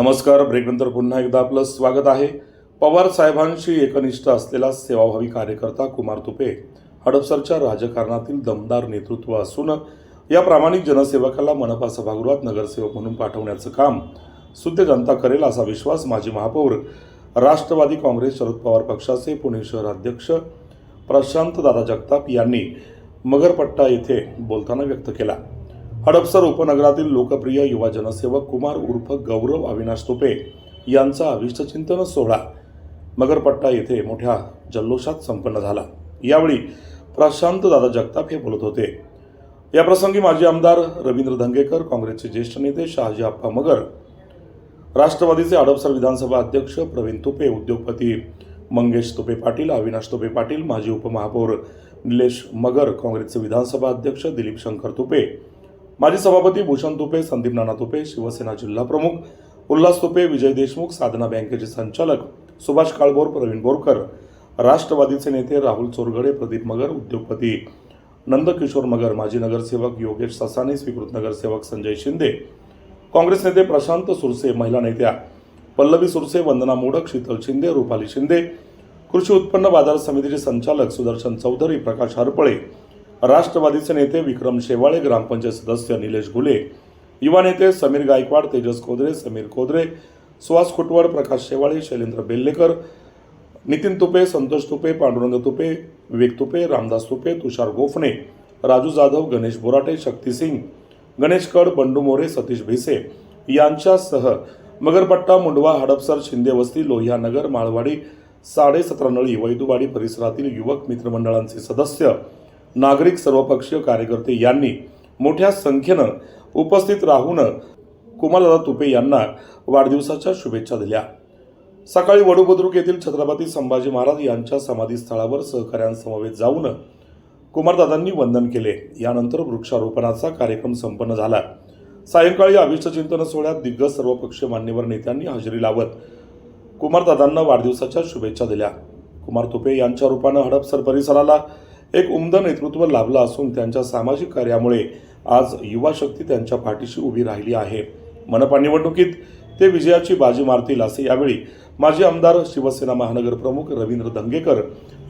नमस्कार. ब्रेकनंतर पुन्हा एकदा आपलं स्वागत आहे. पवार साहेबांशी एकनिष्ठ असलेला सेवाभावी कार्यकर्ता कुमार तुपे हडपसरच्या राजकारणातील दमदार नेतृत्व असून या प्रामाणिक जनसेवकाला मनपा सभागृहात नगरसेवक म्हणून पाठवण्याचं काम सुद्ध जनता करेल असा विश्वास माजी महापौर राष्ट्रवादी काँग्रेस शरद पवार पक्षाचे पुणे शहर अध्यक्ष प्रशांत दादा जगताप यांनी मगरपट्टा येथे बोलताना व्यक्त केला. हडपसर उपनगरातील लोकप्रिय युवा जनसेवक कुमार उर्फ गौरव अविनाश तुपे यांचा अभिष्टचिंतन सोहळा मगरपट्टा येथे मोठ्या जल्लोषात संपन्न झाला. यावेळी प्रशांत दादा जगताप हे बोलत होते. या प्रसंगी माजी आमदार रवींद्र धंगेकर काँग्रेसचे ज्येष्ठ नेते शहाजी आप्पा मगर राष्ट्रवादीचे हडपसर विधानसभा अध्यक्ष प्रवीण तुपे उद्योगपती मंगेश तुपे पाटील अविनाश तुपे पाटील माजी उपमहापौर निलेश मगर काँग्रेसचे विधानसभा अध्यक्ष दिलीप शंकर तुपे माजी सभापती भूषण तुपे संदीप नाना तुपे शिवसेना जिल्हा प्रमुख उल्हास तुपे विजय देशमुख साधना बँकेचे संचालक सुभाष काळबोर प्रवीण बोरकर राष्ट्रवादीचे नेते राहुल चोरगडे प्रदीप मगर उद्योगपती नंदकिशोर मगर माजी नगरसेवक योगेश ससाने स्वीकृत नगरसेवक संजय शिंदे काँग्रेस नेते प्रशांत सुरसे महिला नेत्या पल्लवी सुरसे वंदना मोडक शीतल शिंदे रुपाली शिंदे कृषी उत्पन्न बाजार समितीचे संचालक सुदर्शन चौधरी प्रकाश हरपळे राष्ट्रवादीचे नेते विक्रम शेवाळे ग्रामपंचायत सदस्य निलेश घुले युवा नेते समीर गायकवाड तेजस खोदरे समीर खोदरे सुहास खुटवड प्रकाश शेवाळे शैलेंद्र बेल्लेकर नितीन तुपे संतोष तुपे पांडुरंग तुपे विवेक तुपे रामदास तुपे तुषार गोफणे राजू जाधव गणेश बोराटे शक्ती सिंग गणेश कड बंडू मोरे सतीश भिसे यांच्यासह मगरपट्टा मुंडवा हडपसर शिंदे वस्ती लोहिया नगर माळवाडी साडेसतरा नळी वैदुवाडी परिसरातील युवक मित्रमंडळांचे सदस्य नागरिक सर्वपक्षीय कार्यकर्ते यांनी मोठ्या संख्येनं उपस्थित राहून कुमारदादा तुपे यांना वाढदिवसाच्या शुभेच्छा दिल्या. सकाळी वडूबुद्रुक येथील छत्रपती संभाजी महाराज यांच्या समाधीस्थळावर सहकाऱ्यांसमवेत जाऊन कुमारदादांनी वंदन केले. यानंतर वृक्षारोपणाचा कार्यक्रम संपन्न झाला. सायंकाळी अभिष्टचिंतन सोहळ्यात दिग्गज सर्वपक्षीय मान्यवर नेत्यांनी हजेरी लावत कुमारदादांना वाढदिवसाच्या शुभेच्छा दिल्या. कुमार तुपे यांच्या रूपानं हडपसर परिसराला एक उमद नेतृत्व लाभलं असून त्यांच्या सामाजिक कार्यामुळे आज युवा शक्ती त्यांच्या पाठीशी उभी राहिली आहे. मनपा निवडणुकीत ते विजयाची बाजी मारतील असे यावेळी माजी आमदार शिवसेना महानगर प्रमुख रवींद्र दंगेकर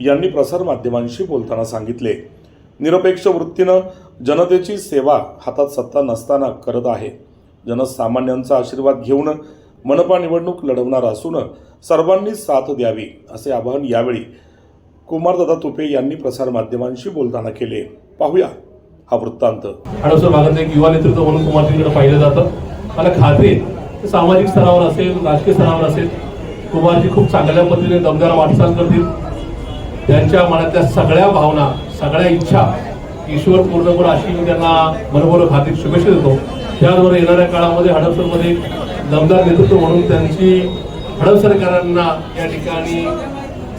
यांनी प्रसारमाध्यमांशी बोलताना सांगितले. निरपेक्ष वृत्तीनं जनतेची सेवा हातात सत्ता नसताना करत आहे. जनसामान्यांचा आशीर्वाद घेऊन मनपा निवडणूक लढवणार असून सर्वांनी साथ द्यावी असे आवाहन यावेळी कुमारदादा तुपे यांनी प्रसारमाध्यमांशी बोलताना केले. पाहूया हा वृत्तांत. हडपसर भागात एक युवा नेतृत्व म्हणून कुमारजींकडे पाहिलं जातं. मला खात्री आहे सामाजिक स्तरावर असेल राजकीय स्तरावर असेल कुमारजी खूप चांगल्या पद्धतीने दमदार वाटचाल करतील. त्यांच्या मनातल्या सगळ्या भावना सगळ्या इच्छा ईश्वर पूर्ण करून अशी मी त्यांना मनपूर्वक खात्री शुभेच्छा देतो. त्याचबरोबर येणाऱ्या काळामध्ये हडपसरमध्ये दमदार नेतृत्व म्हणून त्यांची हडपसरकरांना या ठिकाणी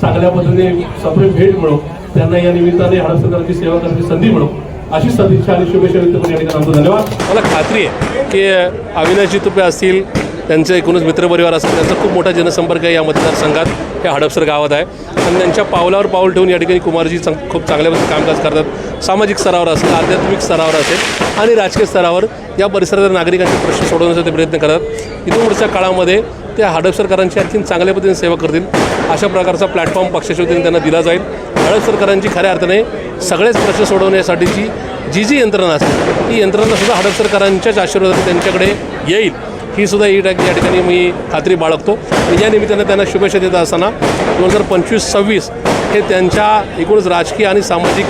चांगल्या पद्धतीने सप्रेम भेट मिळो. त्यांना या निमित्ताने हडपसरकरांची सेवा करण्याची संधी मिळो. अशी सदिच्छा आणि शुभेच्छा व्यक्त करून या ठिकाणी धन्यवाद. मला खात्री आहे की अविनाशजी तुपे असतील त्यांचे एकूणच मित्रपरिवार असेल त्यांचा खूप मोठा जनसंपर्क आहे या मतदारसंघात हे हडपसर गावात आहे. आणि त्यांच्या पावलावर पाऊल ठेवून या ठिकाणी कुमारजी चांग- खूप चांगल्या पद्धतीने कामकाज करतात. सामाजिक स्तरावर असेल आध्यात्मिक स्तरावर असेल आणि राजकीय स्तरावर या परिसरातील नागरिकांचे प्रश्न सोडवण्याचा ते प्रयत्न करतात. इथून पुढच्या काळामध्ये त्या हडपसरकरांची आणखी चांगल्या पद्धतीने सेवा करतील. अशा प्रकारचा प्लॅटफॉर्म पक्षाच्या वतीने त्यांना दिला जाईल. हडपसरकरांची खऱ्या अर्थाने सगळेच प्रश्न सोडवण्यासाठीची जी जी यंत्रणा असेल ती यंत्रणासुद्धा हडपसरकरांच्याच आशीर्वादाने त्यांच्याकडे येईल. ही सुद्धा ही या ठिकाणी मी खात्री बाळगतो. आणि या निमित्तानं त्यांना शुभेच्छा देत असताना दोन हजार पंचवीस सव्वीस हे त्यांच्या एकूणच राजकीय आणि सामाजिक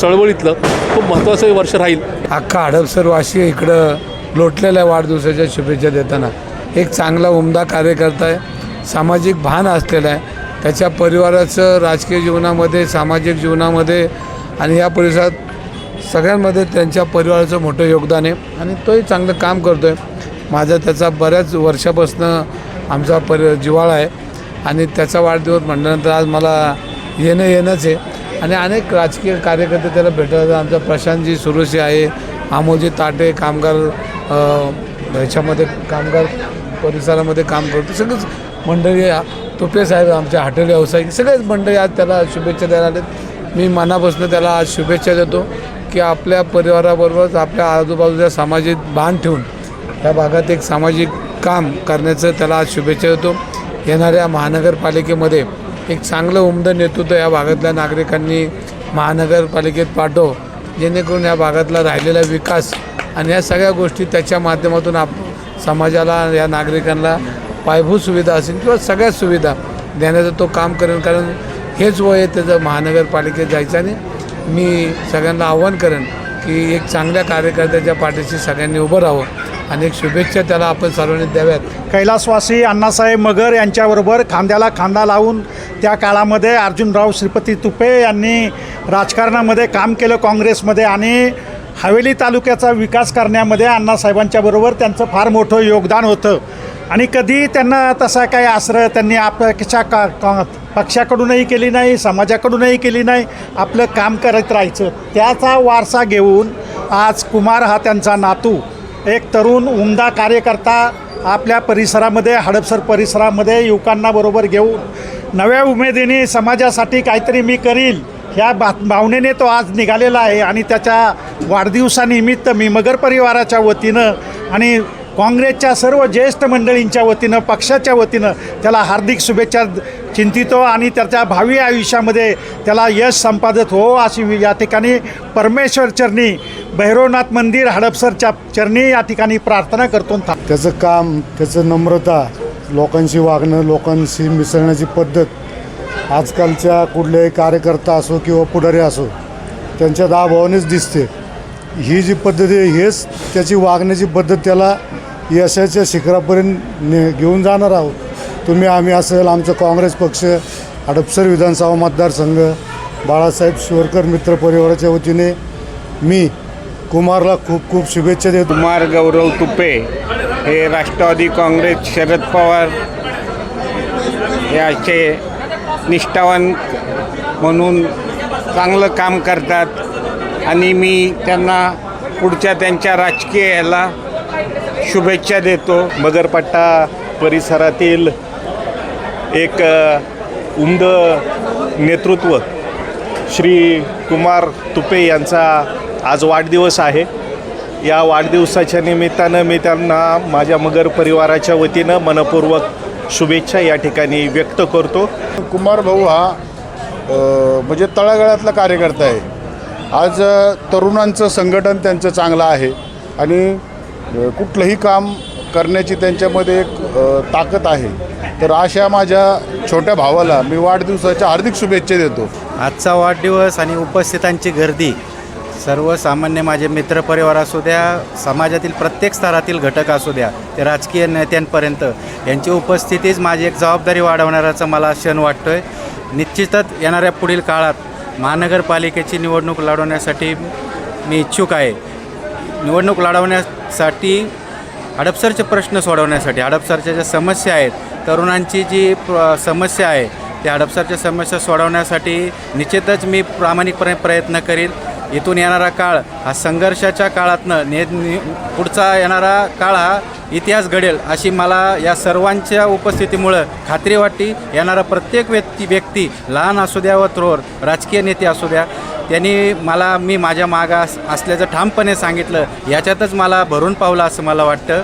चळवळीतलं खूप महत्त्वाचं हे वर्ष राहील. अख्खा हडपसरवासी इकडं लोटलेल्या वाढदिवसाच्या शुभेच्छा देताना. एक चांगला उमदा कार्यकर्ता आहे. सामाजिक भान असलेला आहे. त्याच्या परिवाराचं राजकीय जीवनामध्ये सामाजिक जीवनामध्ये आणि या परिसरात सगळ्यांमध्ये त्यांच्या परिवाराचं मोठं योगदान आहे आणि तोही चांगलं काम करतो आहे माझा त्याचा बऱ्याच वर्षापासनं आमचा परि जिव्हाळा आहे आणि त्याचा वाढदिवस म्हटल्यानंतर आज मला येणं येणंच आहे. आणि अनेक राजकीय कार्यकर्ते त्याला भेटत आमचा प्रशांतजी सुरुशी आहे आमोजी ताटे कामगार ह्याच्यामध्ये कामगार परिसरामध्ये काम करतो. सगळेच मंडळी तुपे साहेब आमच्या हॉटेल व्यावसायिक सगळेच मंडळी आज त्याला शुभेच्छा द्यायला आलेत. मी मनापासून त्याला आज शुभेच्छा देतो की आपल्या परिवाराबरोबरच आपल्या आजूबाजूच्या सामाजिक भान ठेवून त्या भागात एक सामाजिक काम करण्याचं त्याला आज शुभेच्छा देतो. येणाऱ्या महानगरपालिकेमध्ये एक चांगलं उमदं नेतृत्व या भागातल्या नागरिकांनी महानगरपालिकेत पाठव. जेणेकरून या भागातला राहिलेला विकास आणि या सगळ्या गोष्टी त्याच्या माध्यमातून आप समाजाला या नागरिकांना पायाभूत सुविधा असेल किंवा सगळ्या सुविधा देण्याचं तो काम करेन कारण हेच वय आहे त्याचं महानगरपालिकेत जायचं आणि मी सगळ्यांना आव्हान करेन की एक चांगल्या कार्यकर्त्याच्या पाठीशी सगळ्यांनी उभं राहावं आणि एक शुभेच्छा त्याला आपण सर्वांनी द्याव्यात. कैलासवासी अण्णासाहेब मगर यांच्याबरोबर खांद्याला खांदा लावून त्या काळामध्ये अर्जुनराव श्रीपती तुपे यांनी राजकारणामध्ये काम केलं काँग्रेसमध्ये आणि हवेली तालुक्याचा विकास करण्यामध्ये अण्णासाहेबांच्या बरोबर त्यांचं फार मोठं योगदान होतं. आणि कधी त्यांना तसा काही आश्रय त्यांनी आपल्या का का पक्षाकडूनही केली नाही समाजाकडूनही केली नाही आपलं काम करत राहायचं. त्याचा वारसा घेऊन आज कुमार हा त्यांचा नातू एक तरुण उमदा कार्यकर्ता आपल्या परिसरामध्ये हडपसर परिसरामध्ये युवकांना बरोबर घेऊन नव्या उमेदीने समाजासाठी काहीतरी मी करील ह्या बा भावनेने तो आज निघालेला आहे आणि त्याच्या वाढदिवसानिमित्त मी मगर परिवाराच्या वतीनं आणि काँग्रेसच्या सर्व ज्येष्ठ मंडळींच्या वतीनं पक्षाच्या वतीनं त्याला हार्दिक शुभेच्छा चिंतितो आणि त्याच्या भावी आयुष्यामध्ये त्याला यश संपादित हो अशी या ठिकाणी परमेश्वर चरणी भैरवनाथ मंदिर हडपसरच्या चरणी या ठिकाणी प्रार्थना करतो त्याचं काम त्याचं नम्रता लोकांशी वागणं लोकांशी मिसळण्याची पद्धत आजकालच्या कुठल्याही कार्यकर्ता असो किंवा पुढारी असो त्यांच्या दाभावानेच दिसते. ही जी पद्धती आहे हेच त्याची वागण्याची पद्धत त्याला यशाच्या शिखरापर्यंत ने घेऊन जाणार आहोत. तुम्ही आम्ही असेल आमचं काँग्रेस पक्ष हडपसर विधानसभा मतदारसंघ बाळासाहेब शिवरकर मित्र परिवाराच्या वतीने मी कुमारला खूप खूप शुभेच्छा देतो. कुमार गौरव तुपे हे राष्ट्रवादी काँग्रेस शरद पवार याचे निष्ठावान म्हणून चांगलं काम करतात. आणि मी त्यांना पुढच्या त्यांच्या राजकीय याला शुभेच्छा देतो. मगरपट्टा परिसरातील एक उमद नेतृत्व श्री कुमार तुपे यांचा आज वाढदिवस आहे. या वाढदिवसाच्या निमित्तानं मी त्यांना माझ्या मगर परिवाराच्या वतीनं मनपूर्वक शुभेच्छा या ठिकाणी व्यक्त करतो. कुमार भाऊ हा म्हणजे तळागाळातला कार्यकर्ता आहे. आज तरुणांचं संघटन त्यांचं चांगलं आहे आणि कुठलंही काम करण्याची त्यांच्यामध्ये एक ताकद आहे. तर अशा माझ्या छोट्या भावाला मी वाढदिवसाच्या हार्दिक शुभेच्छा देतो. आजचा वाढदिवस आणि उपस्थितांची गर्दी सर्वसामान्य माझे मित्रपरिवार असू द्या समाजातील प्रत्येक स्तरातील घटक असू द्या ते राजकीय नेत्यांपर्यंत यांची उपस्थितीच माझी एक जबाबदारी वाढवणाराचा मला क्षण वाटतो आहे निश्चितच येणाऱ्या पुढील काळात महानगरपालिकेची निवडणूक लढवण्यासाठी मी इच्छुक आहे. निवडणूक लढवण्यासाठी हडपसरचे प्रश्न सोडवण्यासाठी हडपसरच्या ज्या समस्या आहेत तरुणांची जी प्र समस्या आहे त्या हडपसरच्या समस्या सोडवण्यासाठी निश्चितच मी प्रामाणिकपणे प्रयत्न करील. इथून येणारा काळ हा संघर्षाच्या काळातनं ने पुढचा येणारा काळ हा इतिहास घडेल अशी मला या सर्वांच्या उपस्थितीमुळं खात्री वाटते. येणारा प्रत्येक व्यक्ती व्यक्ती लहान असू द्या व थ्रोर राजकीय नेते असू द्या त्यांनी मला मी माझ्या मागास असल्याचं ठामपणे सांगितलं. याच्यातच मला भरून पावलं असं मला वाटतं.